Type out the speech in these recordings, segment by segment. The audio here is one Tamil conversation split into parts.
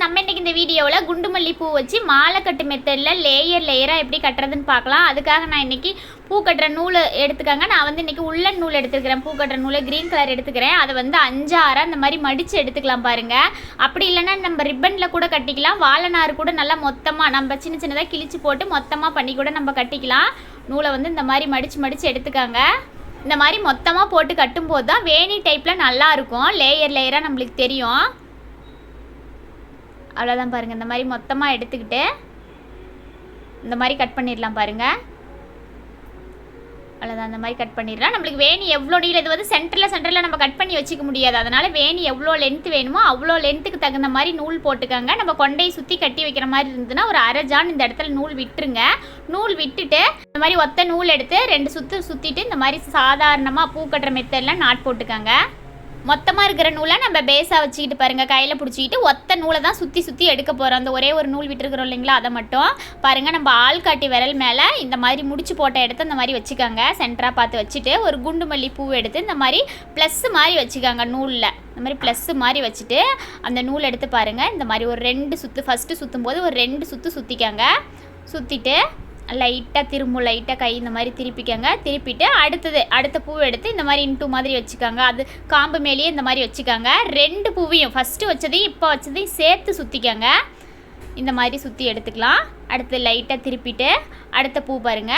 நம்ம இன்னைக்கு இந்த வீடியோவில் குண்டுமல்லி பூ வச்சு மாலை கட்டு மெத்தடில் லேயர் லேயராக எப்படி கட்டுறதுன்னு பார்க்கலாம். அதுக்காக நான் இன்னைக்கு பூ கட்டுற நூல் எடுத்துக்காங்க. நான் வந்து இன்றைக்கி உள்ளன் நூல் எடுத்துக்கிறேன். பூ கட்டுற நூல் க்ரீன் கலர் எடுத்துக்கிறேன். அதை வந்து அஞ்சு ஆறாக இந்த மாதிரி மடித்து எடுத்துக்கலாம் பாருங்கள் அப்படி இல்லைன்னா நம்ம ரிப்பனில் கூட கட்டிக்கலாம். வாழைநாறு கூட நல்லா மொத்தமாக நம்ம சின்ன சின்னதாக கிழிச்சு போட்டு மொத்தமாக பண்ணி கூட நம்ம கட்டிக்கலாம். நூலை வந்து இந்த மாதிரி மடித்து மடித்து எடுத்துக்காங்க. இந்த மாதிரி மொத்தமாக போட்டு கட்டும்போது தான் வேணி டைப்பில் நல்லாயிருக்கும் லேயர் லேயராக நம்மளுக்கு தெரியும். அவ்வளோதான் பாருங்கள் இந்த மாதிரி மொத்தமாக எடுத்துக்கிட்டு இந்த மாதிரி கட் பண்ணிடலாம் பாருங்கள் அவ்வளோதான் அந்த மாதிரி கட் பண்ணிடலாம். நம்மளுக்கு வேணி எவ்வளோ நீளம் இது வந்து சென்டரில் சென்டரில் நம்ம கட் பண்ணி வச்சுக்க முடியாது. அதனால் வேணி எவ்வளோ லென்த் வேணுமோ அவ்வளோ லென்த்துக்கு தகுந்த மாதிரி நூல் போட்டுக்கோங்க. நம்ம கொண்டையை சுற்றி கட்டி வைக்கிற மாதிரி இருந்ததுன்னா ஒரு அரை ஜான் இந்த இடத்துல நூல் விட்டுருங்க. நூல் விட்டுட்டு இந்த மாதிரி ஒத்த நூல் எடுத்து ரெண்டு சுற்று சுற்றிட்டு இந்த மாதிரி சாதாரணமாக பூ கட்டுற மெத்தடில் நாட் போட்டுக்கோங்க. மொத்தமாக இருக்கிற நூலை நம்ம பேஸாக வச்சுக்கிட்டு பாருங்கள் கையில் பிடிச்சிக்கிட்டு ஒத்த நூலை தான் சுற்றி சுற்றி எடுக்க போகிறோம் அந்த ஒரே ஒரு நூல் விட்டுருக்குறோம் இல்லைங்களா? அதை மட்டும் பாருங்கள் நம்ம ஆள் காட்டி விரல் மேலே இந்த மாதிரி முடிச்சு போட்ட இடத்த இந்த மாதிரி வச்சுக்கோங்க. சென்டராக பார்த்து வச்சுட்டு ஒரு குண்டு மல்லி பூ எடுத்து இந்த மாதிரி ப்ளஸ் மாதிரி வச்சுக்கோங்க நூலில். இந்த மாதிரி ப்ளஸ்ஸு மாதிரி வச்சுட்டு அந்த நூல் எடுத்து பாருங்கள் இந்த மாதிரி ஒரு ரெண்டு சுற்று ஃபஸ்ட்டு சுற்றும் போது ஒரு ரெண்டு சுற்று சுற்றிக்கோங்க சுற்றிட்டு லைட்டாக திரும்பும் லைட்டாக கை இந்த மாதிரி திருப்பிக்கங்க. திருப்பிட்டு அடுத்தது அடுத்த பூ எடுத்து இந்த மாதிரி இன்ட்டு மாதிரி வச்சுக்கோங்க. அது காம்பு மேலேயே இந்த மாதிரி வச்சுக்கோங்க. ரெண்டு பூவையும் ஃபஸ்ட்டு வச்சதையும் இப்போ வச்சதையும் சேர்த்து சுற்றிக்கோங்க இந்த மாதிரி சுற்றி எடுத்துக்கலாம். அடுத்து லைட்டாக திருப்பிட்டு அடுத்த பூ பாருங்க.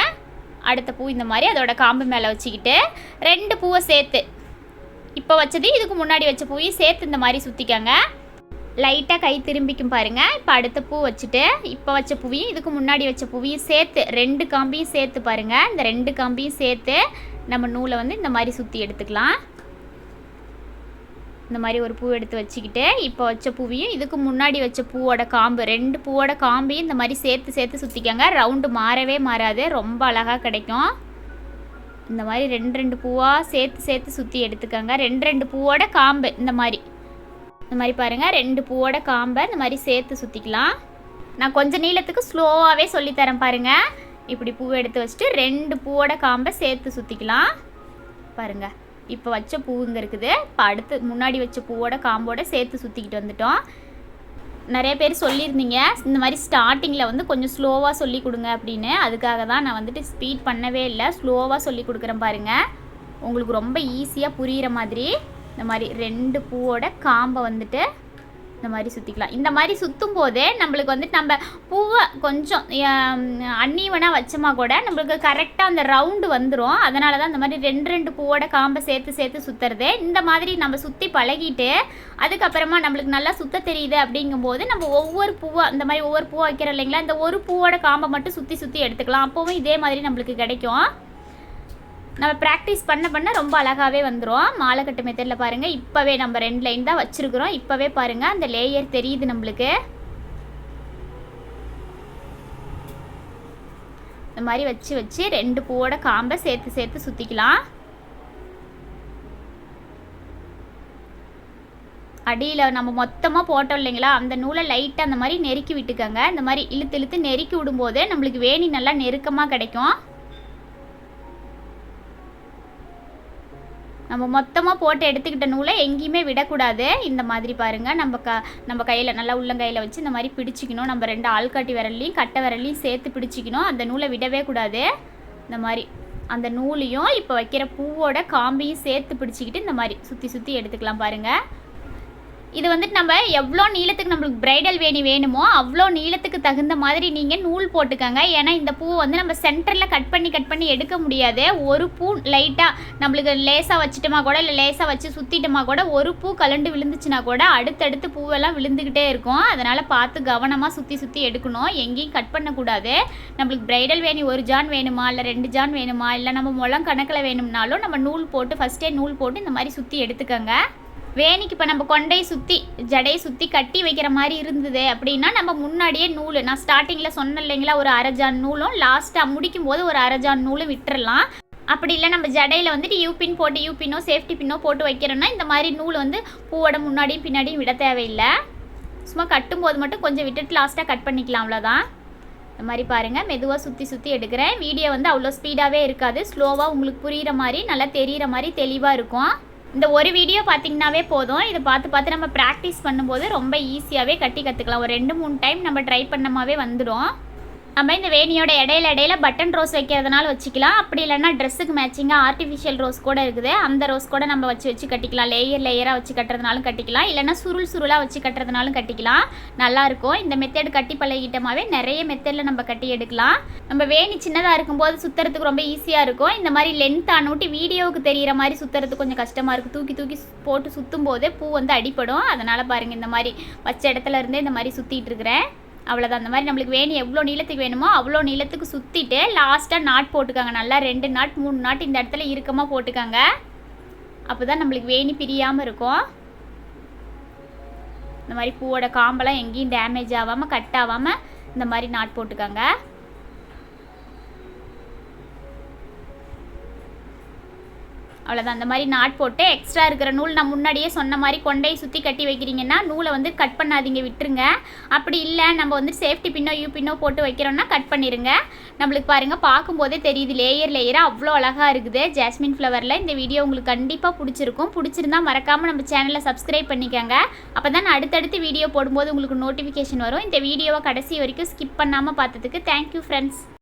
அடுத்த பூ இந்த மாதிரி அதோட காம்பு மேலே வச்சுக்கிட்டு ரெண்டு பூவை சேர்த்து. இப்போ வச்சது இதுக்கு முன்னாடி வச்ச பூவையும் சேர்த்து இந்த மாதிரி சுற்றிக்கோங்க லைட்டாக கை திரும்பிக்கும் பாருங்கள் இப்போ அடுத்த பூ வச்சுட்டு இப்போ வச்ச பூவையும் இதுக்கு முன்னாடி வச்ச பூவையும் சேர்த்து ரெண்டு காம்பையும் சேர்த்து பாருங்கள் இந்த ரெண்டு காம்பையும் சேர்த்து நம்ம நூலை வந்து இந்த மாதிரி சுற்றி எடுத்துக்கலாம். இந்த மாதிரி ஒரு பூ எடுத்து வச்சுக்கிட்டு இப்போ வச்ச பூவையும் இதுக்கு முன்னாடி வச்ச பூவோட காம்பு ரெண்டு பூவோட காம்பையும் இந்த மாதிரி சேர்த்து சேர்த்து சுற்றிக்கங்க ரவுண்டு மாறவே மாறாது. ரொம்ப அழகாக கிடைக்கும். இந்த மாதிரி ரெண்டு ரெண்டு பூவாக சேர்த்து சேர்த்து சுற்றி எடுத்துக்கோங்க. ரெண்டு ரெண்டு பூவோட காம்பு இந்த மாதிரி. இந்த மாதிரி பாருங்கள் ரெண்டு பூவோட காம்பை இந்த மாதிரி சேர்த்து சுற்றிக்கலாம் நான் கொஞ்சம் நீளத்துக்கு ஸ்லோவாகவே சொல்லித்தரேன் பாருங்கள் இப்படி பூவை எடுத்து வச்சுட்டு ரெண்டு பூவோட காம்பை சேர்த்து சுற்றிக்கலாம் பாருங்கள் இப்போ வச்ச பூவுங்க இருக்குது. இப்போ அடுத்து முன்னாடி வச்ச பூவோட காம்போட சேர்த்து சுற்றிக்கிட்டு வந்துட்டோம். நிறைய பேர் சொல்லியிருந்தீங்க இந்த மாதிரி ஸ்டார்டிங்கில் வந்து கொஞ்சம் ஸ்லோவாக சொல்லி கொடுங்க அப்படின்னு. அதுக்காக தான் நான் வந்துட்டு ஸ்பீட் பண்ணவே இல்லை. ஸ்லோவாக சொல்லி கொடுக்குறேன் பாருங்கள் உங்களுக்கு ரொம்ப ஈஸியாக புரிகிற மாதிரி. இந்த மாதிரி ரெண்டு பூவோட காம்பை வந்துட்டு இந்த மாதிரி சுற்றிக்கலாம் இந்த மாதிரி சுற்றும் போதே நம்மளுக்கு வந்துட்டு நம்ம பூவை கொஞ்சம் அன்னீவனாக வச்சோமா கூட நம்மளுக்கு கரெக்டாக அந்த ரவுண்டு வந்துடும் அதனால தான் இந்த மாதிரி ரெண்டு ரெண்டு பூவோட காம்பை சேர்த்து சேர்த்து சுற்றுறது இந்த மாதிரி நம்ம சுற்றி பழகிட்டு அதுக்கப்புறமா நம்மளுக்கு நல்லா சுத்த தெரியுது அப்படிங்கும்போது நம்ம ஒவ்வொரு பூவை இந்த மாதிரி ஒவ்வொரு பூவை வைக்கிறோம் இல்லைங்களா இந்த ஒரு பூவோட காம்பை மட்டும் சுற்றி சுற்றி எடுத்துக்கலாம். அப்போவும் இதே மாதிரி நம்மளுக்கு கிடைக்கும். நம்ம ப்ராக்டிஸ் பண்ண பண்ண ரொம்ப அழகாகவே வந்துடும் மாலை கட்டு மெத்தடில் பாருங்கள் இப்போவே நம்ம ரெண்டு லைன் தான் வச்சுருக்குறோம். இப்போவே பாருங்கள் அந்த லேயர் தெரியுது நம்மளுக்கு. இந்த மாதிரி வச்சு வச்சு ரெண்டு பூவோட காம்பை சேர்த்து சேர்த்து சுற்றிக்கலாம் அடியில் நம்ம மொத்தமாக போட்டோம் இல்லைங்களா? அந்த நூலை லைட்டாக அந்த மாதிரி நெருக்கி விட்டுக்கோங்க. இந்த மாதிரி இழுத்து இழுத்து நெருக்கி விடும்போது நம்மளுக்கு வேணி நல்லா நெருக்கமாக கிடைக்கும். நம்ம மொத்தமாக போட்டு எடுத்துக்கிட்ட நூலை எங்கேயுமே விடக்கூடாது. இந்த மாதிரி பாருங்கள் நம்ம க நம்ம கையில் நல்லா உள்ளங்கையில் வச்சு இந்த மாதிரி பிடிச்சிக்கணும். நம்ம ரெண்டு ஆள்காட்டி விரல்லையும் கட்டை விரல்லையும் சேர்த்து பிடிச்சிக்கணும். அந்த நூலை விடவே கூடாது. இந்த மாதிரி அந்த நூலையும் இப்போ வைக்கிற பூவோட காம்பையும் சேர்த்து பிடிச்சிக்கிட்டு இந்த மாதிரி சுற்றி சுற்றி எடுத்துக்கலாம் பாருங்கள் இது வந்துட்டு நம்ம எவ்வளோ நீளத்துக்கு நம்மளுக்கு பிரைடல் வேணி வேணுமோ அவ்வளோ நீளத்துக்கு தகுந்த மாதிரி நீங்கள் நூல் போட்டுக்கோங்க. ஏன்னா இந்த பூ வந்து நம்ம சென்டரில் கட் பண்ணி கட் பண்ணி எடுக்க முடியாது. ஒரு பூ லைட்டாக நம்மளுக்கு லேசாக வச்சுட்டோமா கூட இல்லை லேசாக வச்சு சுற்றிட்டோமா கூட ஒரு பூ கலண்டு விழுந்துச்சுன்னா கூட அடுத்தடுத்து பூவெல்லாம் விழுந்துக்கிட்டே இருக்கும். அதனால் பார்த்து கவனமாக சுற்றி சுற்றி எடுக்கணும். எங்கேயும் கட் பண்ணக்கூடாது. நம்மளுக்கு பிரைடல் வேணி ஒரு ஜான் வேணுமா இல்லை ரெண்டு ஜான் வேணுமா இல்லை நம்ம முளம் கணக்கில் வேணும்னாலும் நம்ம நூல் போட்டு ஃபஸ்ட்டே நூல் போட்டு இந்த மாதிரி சுற்றி எடுத்துக்கோங்க. வேணிக்கு இப்போ நம்ம கொண்டையை சுற்றி ஜடையை சுற்றி கட்டி வைக்கிற மாதிரி இருந்தது அப்படின்னா நம்ம முன்னாடியே நூல். நான் ஸ்டார்டிங்கில் சொன்னேன் இல்லைங்களா ஒரு அரஜான் நூலும் லாஸ்ட்டாக முடிக்கும் போது ஒரு அரஜான் நூலும் விட்டுறலாம். அப்படி இல்லை நம்ம ஜடையில் வந்துட்டு யூபின் போட்டு யூபினோ சேஃப்டி பின்னோ போட்டு வைக்கிறோன்னா இந்த மாதிரி நூல் வந்து பூவோட முன்னாடியும் பின்னாடியும் விட தேவையில்லை. சும்மா கட்டும்போது மட்டும் கொஞ்சம் விட்டுட்டு லாஸ்ட்டாக கட் பண்ணிக்கலாம் அவ்வளோதான் இந்த மாதிரி பாருங்கள் மெதுவாக சுற்றி சுற்றி எடுக்கிறேன். வீடியோ வந்து அவ்வளோ ஸ்பீடாகவே இருக்காது. ஸ்லோவாக உங்களுக்கு புரிகிற மாதிரி நல்லா தெரிகிற மாதிரி தெளிவாக இருக்கும். இந்த ஒரு வீடியோ பார்த்தீங்கன்னாவே போதும். இதை பார்த்து பார்த்து நம்ம ப்ராக்டிஸ் பண்ணும்போது ரொம்ப ஈஸியாகவே கட்டி கற்றுக்கலாம் ஒரு ரெண்டு மூணு டைம் நம்ம ட்ரை பண்ணமாவே வந்துடும் நம்ம இந்த வேணியோட இடையில இடையில பட்டன் ரோஸ் வைக்கிறதுனால வச்சுக்கலாம். அப்படி இல்லைன்னா ட்ரெஸ்ஸுக்கு மேட்சிங்காக ஆர்டிஃபிஷியல் ரோஸ் கூட இருக்குது. அந்த ரோஸ் கூட நம்ம வச்சு வச்சு கட்டிக்கலாம். லேயர் லேயராக வச்சு கட்டுறதுனாலும் கட்டிக்கலாம். இல்லைன்னா சுருள் சுருளாக வச்சு கட்டுறதுனாலும் கட்டிக்கலாம். நல்லாயிருக்கும் இந்த மெத்தட் கட்டி பழகிட்டோமாவே நிறைய மெத்தடில் நம்ம கட்டி எடுக்கலாம். நம்ம வேணி சின்னதாக இருக்கும்போது சுற்றுறதுக்கு ரொம்ப ஈஸியாக இருக்கும். இந்த மாதிரி லென்த் அனுட்டி வீடியோவுக்கு தெரிகிற மாதிரி சுற்றுறதுக்கு கொஞ்சம் கஷ்டமாக இருக்குது தூக்கி தூக்கி போட்டு சுற்றும் போதே பூ வந்து அடிப்படும். அதனால் பாருங்கள் இந்த மாதிரி வச்ச இடத்துல இருந்தே இந்த மாதிரி சுற்றிட்டு இருக்கிறேன். அவ்வளோதான் அந்த மாதிரி நம்மளுக்கு வேணும் எவ்வளோ நீளத்துக்கு வேணுமோ அவ்வளோ நீளத்துக்கு சுற்றிட்டு லாஸ்ட்டாக நாட் போட்டுக்காங்க. நல்லா ரெண்டு நாட் மூணு நாட் இந்த இடத்துல இறுக்கமாக போட்டுக்காங்க. அப்போ தான் நம்மளுக்கு வேணி பிரியாமல் இருக்கும். இந்த மாதிரி பூவோட காம்பெல்லாம் எங்கேயும் டேமேஜ் ஆகாமல் கட் ஆகாமல் இந்த மாதிரி நாட் போட்டுக்காங்க. அவ்வளோதான் அந்த மாதிரி நாட் போட்டு எக்ஸ்ட்ரா இருக்கிற நூல் நான் முன்னாடியே சொன்ன மாதிரி கொண்டை சுற்றி கட்டி வைக்கிறீங்கன்னா நூலை வந்து கட் பண்ணாதீங்க விட்டுருங்க. அப்படி இல்லை நம்ம வந்து சேஃப்டி பின்னோ யூ பின்னோ போட்டு வைக்கிறோம்னா கட் பண்ணிடுங்க நம்மளுக்கு பாருங்கள் பார்க்கும்போதே தெரியுது லேயர் லேயராக அவ்வளோ அழகாக இருக்குது. ஜாஸ்மின் ஃப்ளவரில் இந்த வீடியோ உங்களுக்கு கண்டிப்பாக பிடிச்சிருக்கும். பிடிச்சிருந்தா மறக்காமல் நம்ம சேனலை சப்ஸ்கிரைப் பண்ணிக்கோங்க. அப்போ தான் நான் அடுத்தடுத்து வீடியோ போடும்போது உங்களுக்கு நோட்டிஃபிகேஷன் வரும். இந்த வீடியோவை கடைசி வரைக்கும் ஸ்கிப் பண்ணாமல் பார்த்ததுக்கு தேங்க்யூ ஃப்ரெண்ட்ஸ்